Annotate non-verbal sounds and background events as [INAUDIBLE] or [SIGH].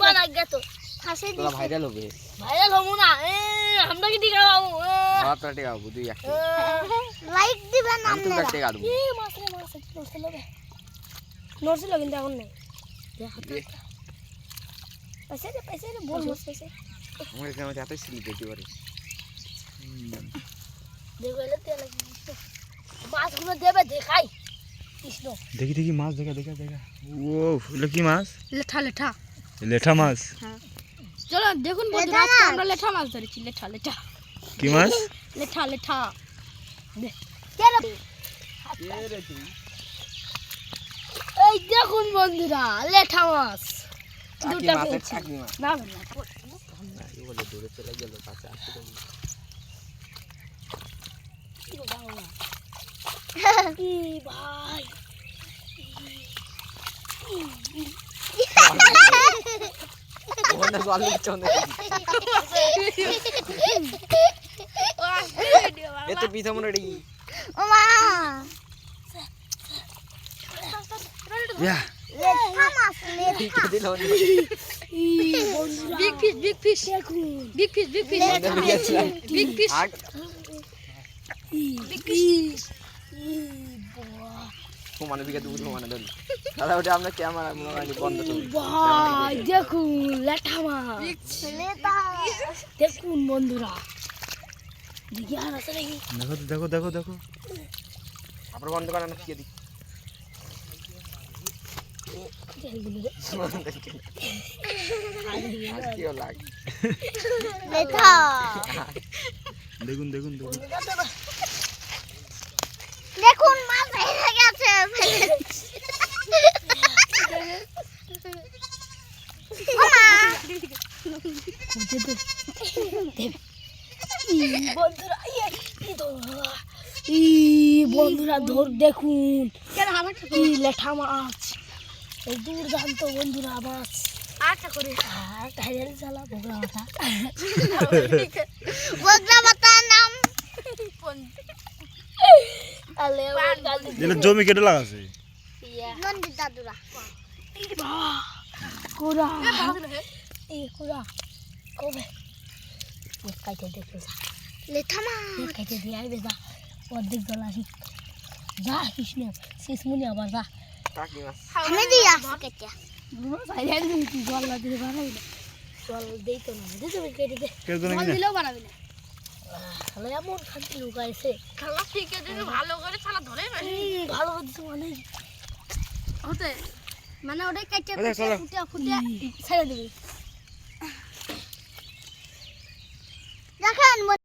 বানা গেতো ফাঁসে তোরা ভাইরাল হবে। ভাইরাল হব না। এ আমরা কি টিকা পাবো আমার তো টেকা হব দুই একটা। লাইক [LAUGHS] দিবেন আমি তো আপনারা টেকা এ মাছ রে মাছ নড়ছিল রে। নড়ছিল কিন্তু এখন নেই। পয়সা রে পয়সা রে বল মাছ পয়সা আমার এখানে আমার হাতে দিতে পারে দেখো এলে তেল মাছগুলো দেবে দেখাই। দেখি দেখি মাছ দেখা দেখা দেখা। ও কি মাছ? লেঠা লেঠা। লেঠা মাছ? চলো দেখুন বন্ধুরা আজকে আমরা লেঠা মাছ ধরেছি। লেঠা লেঠা। কি মাছ? [LAUGHS] লেঠা লেঠা। এই দেখুন বন্ধুরা লেঠা মাছ। দুটা পেয়েছি। না বলে দূরে চলে গেল কাছে আসতে ভাই এত পিঠা মনে ইয়া লেখা মাছ লেখা পিঠা দিল বিগ ফিশ বিগ ফিশ সমানে সমানে ধরি দাদা ওটা আপনার ক্যামেরা মনে হয় বন্ধ ভাই দেখুন লেঠা মাছ দেখুন বন্ধুরা। দিকে আর আছে নাকি? দেখো দেখো দেখো দেখো। আপনার বন্ধ না কি দেখুন দেখুন দেখুন। দেখুন মাছ বন্ধুরা ইয়ে, ধর দেখুন লেঠা মাছ দুর্দান্ত বন্ধুরা মাছ আটা করে চালা মাথা বগলা পাতার নাম আলে এগুলো জমি কেটে লাগাছে নন্দী দাদুরা কোরা এই কোরা কবে কাইতে দেখে যা লেখা মাছ দিয়ে আইবে যা অর্ধেক জল আসি যা কৃষ্ণ শেষমুনি আবার যা টাকি মাছ আমি দিয়ে আসি কেটে। জল না দিলে বানাবি না জল দেই তো না। দিতে হবে কেটে দে। কেটে তো নাকি না? দিলেও বানাবি না। তাহলে এমন খান্তি লুকাইছে খেলা ঠিক আছে ভালো করে ছালা ধরে ভালো করছে মানে। হতে মানে ওটাই কেটে। ফুটে ফুটে ছেড়ে দিবি।